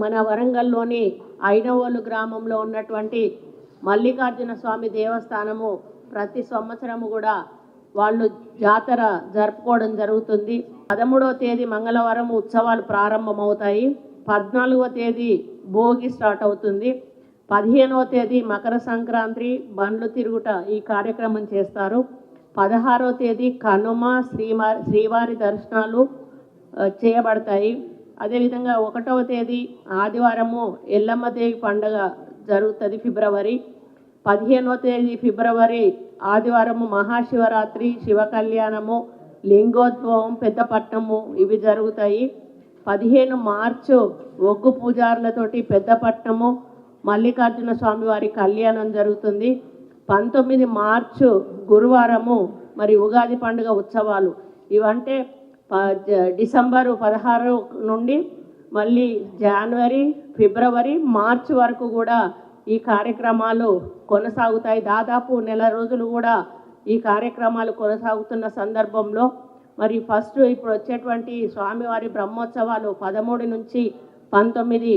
మన వరంగల్లోని ఐనవోలు గ్రామంలో ఉన్నటువంటి మల్లికార్జున స్వామి దేవస్థానము ప్రతి సంవత్సరము కూడా వాళ్ళు జాతర జరుపుకోవడం జరుగుతుంది. పదమూడవ తేదీ మంగళవారం ఉత్సవాలు ప్రారంభమవుతాయి. పద్నాలుగవ తేదీ భోగి స్టార్ట్ అవుతుంది. పదిహేనవ తేదీ మకర సంక్రాంతి బండ్లు తిరుగుట ఈ కార్యక్రమం చేస్తారు. పదహారవ తేదీ కనుమ శ్రీమా శ్రీవారి దర్శనాలు చేయబడతాయి. అదేవిధంగా ఒకటవ తేదీ ఆదివారము ఎల్లమ్మ దేవి పండుగ జరుగుతుంది ఫిబ్రవరి. పదిహేనవ తేదీ ఫిబ్రవరి ఆదివారము మహాశివరాత్రి శివ కళ్యాణము లింగోద్భవం పెద్దపట్నము ఇవి జరుగుతాయి. పదిహేను మార్చు ఒగ్గు పూజారులతోటి పెద్దపట్నము మల్లికార్జున స్వామి వారి కళ్యాణం జరుగుతుంది. పంతొమ్మిది మార్చు గురువారము మరి ఉగాది పండుగ ఉత్సవాలు. ఇవంటే డిసెంబరు పదహారు నుండి మళ్ళీ జనవరి ఫిబ్రవరి మార్చ్ వరకు కూడా ఈ కార్యక్రమాలు కొనసాగుతాయి. దాదాపు నెల రోజులు కూడా ఈ కార్యక్రమాలు కొనసాగుతున్న సందర్భంలో మరి ఫస్ట్ ఇప్పుడు వచ్చేటువంటి స్వామివారి బ్రహ్మోత్సవాలు పదమూడు నుంచి పంతొమ్మిది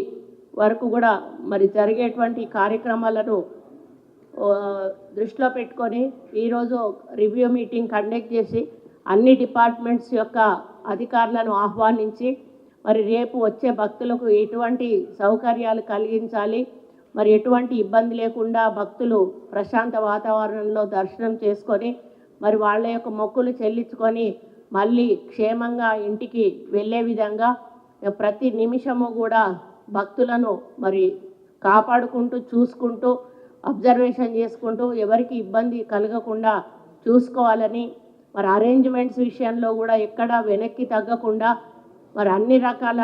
వరకు కూడా మరి జరిగేటువంటి కార్యక్రమాలను దృష్టిలో పెట్టుకొని ఈరోజు రివ్యూ మీటింగ్ కండక్ట్ చేసి అన్ని డిపార్ట్మెంట్స్ యొక్క అధికారులను ఆహ్వానించి మరి రేపు వచ్చే భక్తులకు ఎటువంటి సౌకర్యాలు కలిగించాలి? మరి ఎటువంటి ఇబ్బంది లేకుండా భక్తులు ప్రశాంత వాతావరణంలో దర్శనం చేసుకొని మరి వాళ్ళ యొక్క మొక్కులు చెల్లించుకొని మళ్ళీ క్షేమంగా ఇంటికి వెళ్ళే విధంగా ప్రతి నిమిషము కూడా భక్తులను మరి కాపాడుకుంటూ చూసుకుంటూ అబ్జర్వేషన్ చేసుకుంటూ ఎవరికి ఇబ్బంది కలగకుండా చూసుకోవాలని మరి అరేంజ్మెంట్స్ విషయంలో కూడా ఎక్కడా వెనక్కి తగ్గకుండా మరి అన్ని రకాల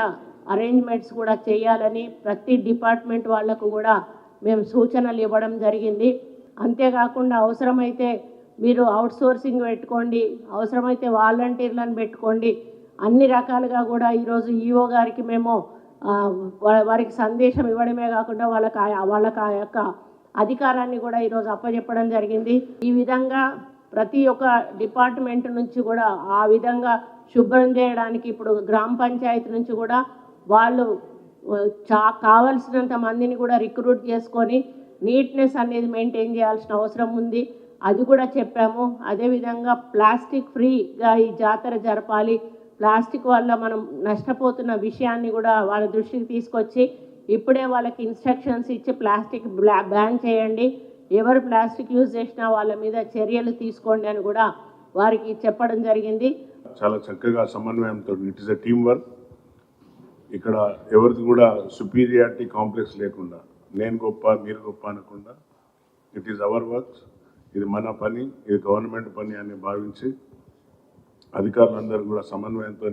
అరేంజ్మెంట్స్ కూడా చేయాలని ప్రతి డిపార్ట్మెంట్ వాళ్ళకు కూడా మేము సూచనలు ఇవ్వడం జరిగింది. అంతేకాకుండా అవసరమైతే మీరు అవుట్సోర్సింగ్ పెట్టుకోండి అవసరమైతే వాలంటీర్లను పెట్టుకోండి అన్ని రకాలుగా కూడా ఈరోజు ఈఓ గారికి మేము వారికి సందేశం ఇవ్వడమే కాకుండా వాళ్ళకి ఆ- వాళ్ళకి ఆ యొక్క అధికారాన్ని కూడా ఈరోజు అప్పచెప్పడం జరిగింది. ఈ విధంగా ప్రతి ఒక్క డిపార్ట్మెంట్ నుంచి కూడా ఆ విధంగా శుభ్రం చేయడానికి ఇప్పుడు గ్రామ పంచాయతీ నుంచి కూడా వాళ్ళు చా కావలసినంత మందిని కూడా రిక్రూట్ చేసుకొని నీట్నెస్ అనేది మెయింటైన్ చేయాల్సిన అవసరం ఉంది. అది కూడా చెప్పాము. అదేవిధంగా ప్లాస్టిక్ ఫ్రీగా ఈ జాతర జరపాలి. ప్లాస్టిక్ వల్ల మనం నష్టపోతున్న విషయాన్ని కూడా వాళ్ళ దృష్టికి తీసుకొచ్చి ఇప్పుడే వాళ్ళకి ఇన్స్ట్రక్షన్స్ ఇచ్చి ప్లాస్టిక్ బ్లా- బ్యాన్ చేయండి. ఎవరు ప్లాస్టిక్ యూజ్ చేసినా వాళ్ళ మీద చర్యలు తీసుకోండి అని కూడా వారికి చెప్పడం జరిగింది. చాలా చక్కగా సమన్వయంతో it is a team work ఇక్కడ ఎవరిది కూడా సుపీరియారిటీ కాంప్లెక్స్ లేకుండా నేను గొప్ప మీరు గొప్ప అనకుండా ఇట్ ఈస్ అవర్ వర్క్ ఇది మన పని ఇది గవర్నమెంట్ పని అని భావించి అధికారులందరూ కూడా సమన్వయంతో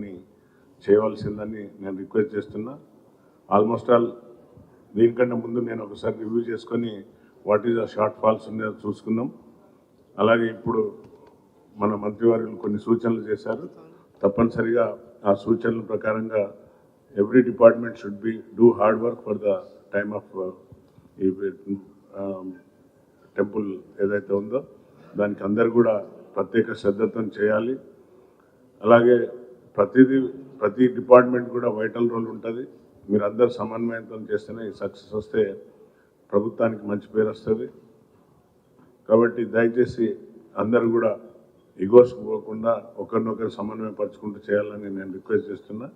చేయవలసిందని నేను రిక్వెస్ట్ చేస్తున్నా. ఆల్మోస్ట్ ఆల్ దీనికంటే ముందు నేను ఒకసారి రివ్యూ చేసుకొని వాట్ ఈజ్ ఆ షార్ట్ ఫాల్స్ ఉన్నాయో చూసుకుందాం. అలాగే ఇప్పుడు మన మంత్రివర్యులు కొన్ని సూచనలు చేశారు. తప్పనిసరిగా ఆ సూచనల ప్రకారంగా every department should be do hard work for the time of ఈ um, టెంపుల్ ఏదైతే ఉందో దానికి అందరు కూడా ప్రత్యేక శ్రద్ధతో చేయాలి. అలాగే ప్రతిదీ ప్రతి డిపార్ట్మెంట్ కూడా వైటల్ రోల్ ఉంటుంది. మీరు అందరు సమన్వయంతో చేస్తేనే సక్సెస్ వస్తే ప్రభుత్వానికి మంచి పేరు వస్తుంది. కాబట్టి దయచేసి అందరూ కూడా ఇగోస్ పోకుండా ఒకరినొకరు సమన్వయపరచుకుంటూ చేయాలని నేను రిక్వెస్ట్ చేస్తున్నా.